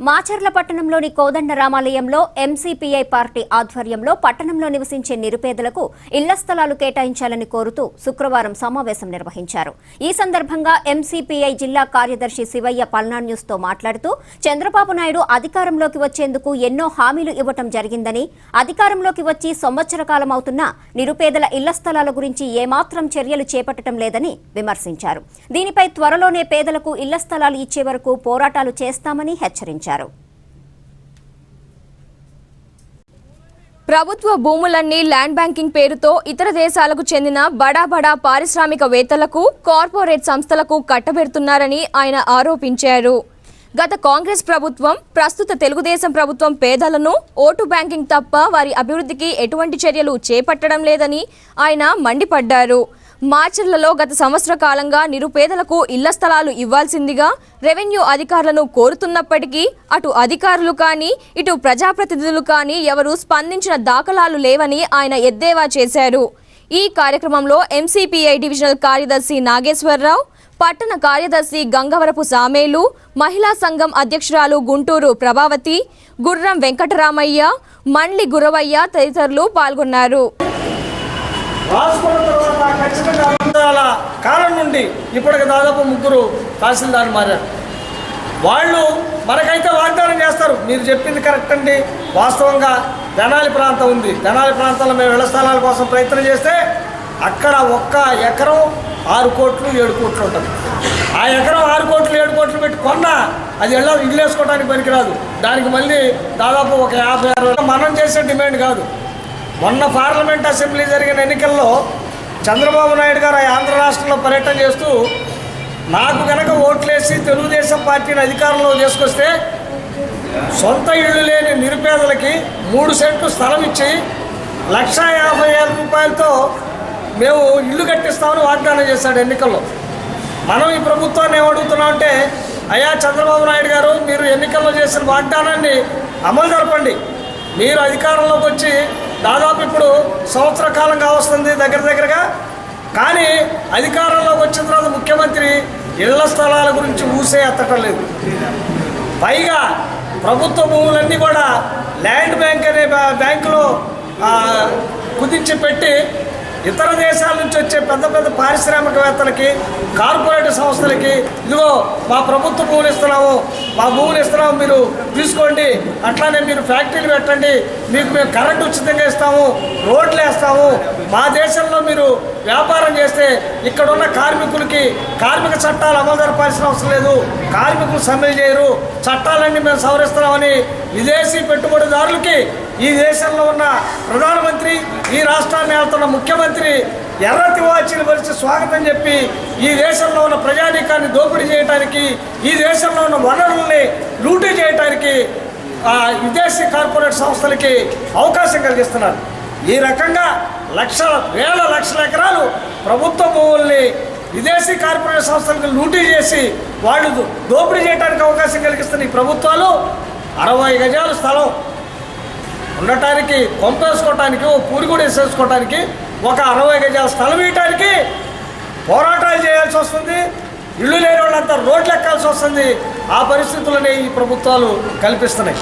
మాచర్ల పట్టణంలోని కోదండ రామాలయంలో MCPI party ఆధ్వర్యంలో పట్టణంలో నివసించే నిరుపేదలకు ఇళ్ళ స్థలాలు కేటాయించాలని కోరుతూ శుక్రవారం సమావేశం నిర్వహించారు. ఈ సందర్భంగా ఎంసీపీఐ జిల్లా కార్యదర్శి శివయ్య పల్నాడు మాట్లాడుతూ చంద్రబాబు నాయుడు అధికారంలోకి వచ్చేందుకు ఎన్నో హామీలు ఇవ్వటం జరిగిందని అధికారంలోకి వచ్చి సంవత్సర కాలం అవుతున్నా నిరుపేదల ఇళ్ళ స్థలాల గురించి ఏమాత్రం చర్యలు చేపట్టడం లేదని విమర్శించారు. దీనిపై త్వరలోనే పేదలకు ఇళ్ళ స్థలాలు ఇచ్చే వరకు పోరాటాలు చేస్తామని హెచ్చరించారు. ప్రభుత్వ భూములన్నీ ల్యాండ్ బ్యాంకింగ్ పేరుతో ఇతర దేశాలకు చెందిన బడా బడా పారిశ్రామికవేత్తలకు కార్పొరేట్ సంస్థలకు కట్టబెడుతున్నారని ఆయన ఆరోపించారు. గత కాంగ్రెస్ ప్రభుత్వం ప్రస్తుత తెలుగుదేశం ప్రభుత్వం పేదలను ఓటు బ్యాంకింగ్ తప్ప వారి అభివృద్ధికి ఎటువంటి చర్యలు చేపట్టడం లేదని ఆయన మండిపడ్డారు. మార్చర్లలో గత సంవత్సర కాలంగా నిరుపేదలకు ఇళ్ళ స్థలాలు ఇవ్వాల్సిందిగా రెవెన్యూ అధికారులను కోరుతున్నప్పటికీ అటు అధికారులు కానీ ఇటు ప్రజాప్రతినిధులు కానీ ఎవరూ స్పందించిన దాఖలాలు లేవని ఆయన ఎద్దేవా చేశారు. ఈ కార్యక్రమంలో ఎంసీపీఐ డివిజనల్ కార్యదర్శి నాగేశ్వరరావు పట్టణ కార్యదర్శి గంగవరపు సామేలు మహిళా సంఘం అధ్యక్షురాలు గుంటూరు ప్రభావతి గుర్రం వెంకటరామయ్య మండ్లి గురవయ్య తదితరులు పాల్గొన్నారు. వందల కాలం నుండి ఇప్పటికి దాదాపు ముగ్గురు తహసీల్దారు మారారు. వాళ్ళు మనకైతే వాగ్దానం చేస్తారు. మీరు చెప్పింది కరెక్ట్ అండి. వాస్తవంగా తెనాలి ప్రాంతం ఉంది. తెనాలి ప్రాంతంలో మేము ఇళ్ళ స్థలాల కోసం ప్రయత్నం చేస్తే అక్కడ ఒక్క ఎకరం ఆరు కోట్లు ఏడు కోట్లు ఉంటుంది. ఆ ఎకరం ఆరు కోట్లు ఏడు కోట్లు పెట్టి కొన్నా అది ఎలా ఇల్లు వేసుకోవడానికి పనికిరాదు. దానికి మళ్ళీ దాదాపు ఒక యాభై అరవై మనం చేసే డిమాండ్ కాదు. మొన్న పార్లమెంట్ అసెంబ్లీ జరిగిన ఎన్నికల్లో చంద్రబాబు నాయుడు గారు ఆ ఆంధ్ర రాష్ట్రంలో పర్యటన చేస్తూ నాకు కనుక ఓట్లేసి తెలుగుదేశం పార్టీని అధికారంలో తీసుకొస్తే సొంత ఇళ్ళు లేని నిరుపేదలకి మూడు సెంట్లు స్థలం ఇచ్చి లక్ష యాభై వేల రూపాయలతో మేము ఇల్లు కట్టిస్తామని వాగ్దానం చేశాడు ఎన్నికల్లో. మనం ఈ ప్రభుత్వాన్ని ఏమడుగుతున్నామంటే అయ్యా చంద్రబాబు నాయుడు గారు మీరు ఎన్నికల్లో చేసిన వాగ్దానాన్ని అమలు జరపండి. మీరు అధికారంలోకి వచ్చి దాదాపు ఇప్పుడు సంవత్సర కాలంగా వస్తుంది దగ్గర దగ్గరగా. కానీ అధికారంలోకి వచ్చిన తర్వాత ముఖ్యమంత్రి ఇళ్ళ స్థలాల గురించి ఊసే ఎత్తటం లేదు. పైగా ప్రభుత్వ భూములన్నీ కూడా ల్యాండ్ బ్యాంక్ అనే బ్యాంకులో కుదించి పెట్టి ఇతర దేశాల నుంచి వచ్చే పెద్ద పెద్ద పారిశ్రామికవేత్తలకి కార్పొరేట్ సంస్థలకి ఇదిగో మా ప్రభుత్వ భూములు ఇస్తున్నాము మా భూములు ఇస్తున్నాము మీరు తీసుకోండి అట్లానే మీరు ఫ్యాక్టరీలు పెట్టండి మీకు మేము కరెంట్ ఉచితంగా ఇస్తాము రోడ్లు వేస్తాము మా దేశంలో మీరు వ్యాపారం చేస్తే ఇక్కడున్న కార్మికులకి కార్మిక చట్టాలు అమలు జరపాల్సిన అవసరం లేదు కార్మికులు సమ్మెలు చేయరు చట్టాలన్నీ మేము సవరిస్తున్నామని విదేశీ పెట్టుబడిదారులకి ఈ దేశంలో ఉన్న ప్రధానమంత్రి ఈ రాష్ట్రాన్ని ఆడుతున్న ముఖ్యమంత్రి ఎర్ర తివాచీని పరిచి స్వాగతం చెప్పి ఈ దేశంలో ఉన్న ప్రజానీకాన్ని దోపిడీ చేయడానికి ఈ దేశంలో ఉన్న వనరుల్ని లూటీ చేయడానికి విదేశీ కార్పొరేట్ సంస్థలకి అవకాశం కలిగిస్తున్నారు. ఈ రకంగా లక్ష వేల లక్షల ఎకరాలు ప్రభుత్వ భూముల్ని విదేశీ కార్పొరేట్ సంస్థలకు లూటీ చేసి వాళ్ళు దోపిడీ చేయడానికి అవకాశం కలిగిస్తున్న ఈ ప్రభుత్వాలు అరవై గజాల స్థలం. ఉండటానికి కొంపేసుకోవటానికి ఓ పూరిగుడి వేసేసుకోవటానికి ఒక అరవై గజాల స్థలం ఇవ్వటానికి పోరాటాలు చేయాల్సి వస్తుంది. ఇల్లు లేని వాళ్ళంతా రోడ్లు ఎక్కాల్సి వస్తుంది. ఆ పరిస్థితులనే ఈ ప్రభుత్వాలు కల్పిస్తున్నాయి.